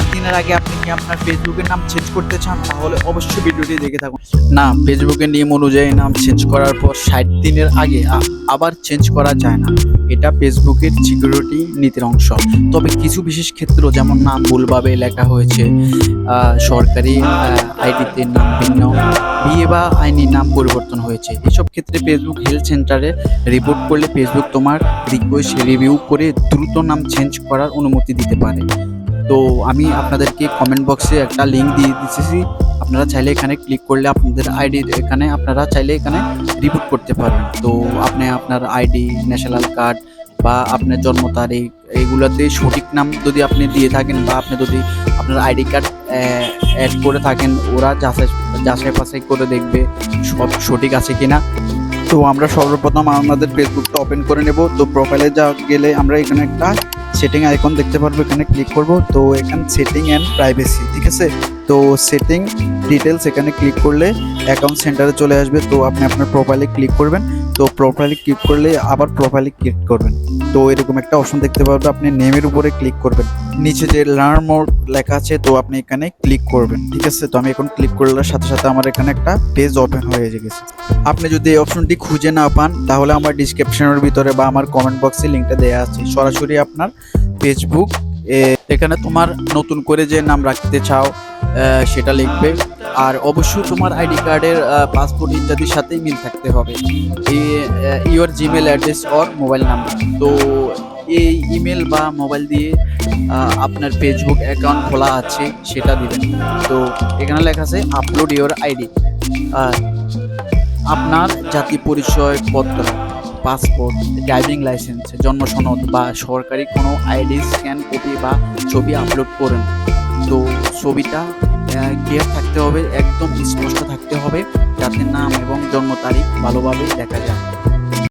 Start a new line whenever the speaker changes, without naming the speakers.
ষাট দিনের আগে আপনি কি আপনার ফেসবুকের নাম চেঞ্জ করতে চান? তাহলে অবশ্যই ভিডিওটি দেখে থাকুন। না ফেসবুকের নিয়ম অনুযায়ী নাম চেঞ্জ করার পর ষাট দিনের আগে আবার চেঞ্জ করা যায় না। এটা ফেসবুকের সিকিউরিটি নীতির অংশ। তবে কিছু বিশেষ ক্ষেত্র যেমন নাম ভুলভাবে লেখা হয়েছে সরকারি আইডিতে নাম ভিন্ন, বিয়ে বা আইনি নাম পরিবর্তন হয়েছে। এসব ক্ষেত্রে ফেসবুক হেলথ সেন্টারে রিপোর্ট করলে ফেসবুক তোমার রিকোয়েস্ট রিভিউ করে দ্রুত নাম চেঞ্জ করার অনুমতি দিতে পারে। তো আমি আপনাদেরকে কমেন্ট বক্সে একটা লিঙ্ক দিয়ে দিতেছি আপনারা চাইলে এখানে ক্লিক করলে আপনাদের আইডি এখানে আপনারা চাইলে এখানে রিপোর্ট করতে পারবেন। তো আপনি আপনার আইডি ন্যাশনাল কার্ড বা আপনার জন্ম তারিখ এগুলোতে সঠিক নাম যদি আপনি দিয়ে থাকেন বা আপনি যদি আপনার আইডি কার্ড অ্যাড করে থাকেন, ওরা যাচাই যাচাই বাছাই করে দেখবে সব সঠিক আছে কি না তো আমরা সর্বপ্রথম আমাদের ফেসবুকটা ওপেন করে নেব। তো প্রোফাইলে যা গেলে আমরা এখানে একটা সেটিং আইকন দেখতে পারব, এখানে ক্লিক করব। তো এখানে সেটিং অ্যান্ড প্রাইভেসি ঠিক আছে? তো সেটিং ডিটেলস এখানে ক্লিক করলে অ্যাকাউন্ট সেন্টারে চলে আসবে। তো আপনি আপনার প্রোফাইলে ক্লিক করবেন। তো প্রোফাইলে ক্লিক করলে আবার প্রোফাইলে ক্লিক করবেন। তো এরকম একটা অপশন দেখতে পারবেন আপনি নেমের উপরে ক্লিক করবেন। নিচে যে লার্ন মোড লেখা আছে, তো আপনি এখানে ক্লিক করবেন, ঠিক আছে? তো আমি এখন ক্লিক করলে সাথে সাথে আমার এখানে একটা পেজ ওপেন হয়ে গেছে। আপনি যদি এই অপশনটি খুঁজে না পান, তাহলে আমার ডিসক্রিপশনের ভিতরে বা আমার কমেন্ট বক্সে লিঙ্কটা দেওয়া আছে। সরাসরি আপনার ফেসবুক এখানে তোমার নতুন করে যে নাম রাখতে চাও সেটা লিখবে। আর অবশ্যই তোমার আইডি কার্ডের পাসপোর্ট ইত্যাদির সাথেই মিল থাকতে হবে। Your Gmail address or mobile number তো এই ইমেল বা মোবাইল দিয়ে আপনার ফেসবুক অ্যাকাউন্ট খোলা আছে, সেটা দিবেন। তো এখানে লেখা আছে আপলোড ইওর আইডি আপনার জাতি পরিচয়পত্র পাসপোর্ট ড্রাইভিং লাইসেন্স জন্ম সনদ বা সরকারি কোনো আইডি স্ক্যান কপি বা ছবি আপলোড করেন। তো ছবিটা ক্লিয়ার থাকতে হবে, একদম স্পষ্ট থাকতে হবে, যাতে নাম এবং জন্ম তারিখ ভালোভাবে দেখা যায়।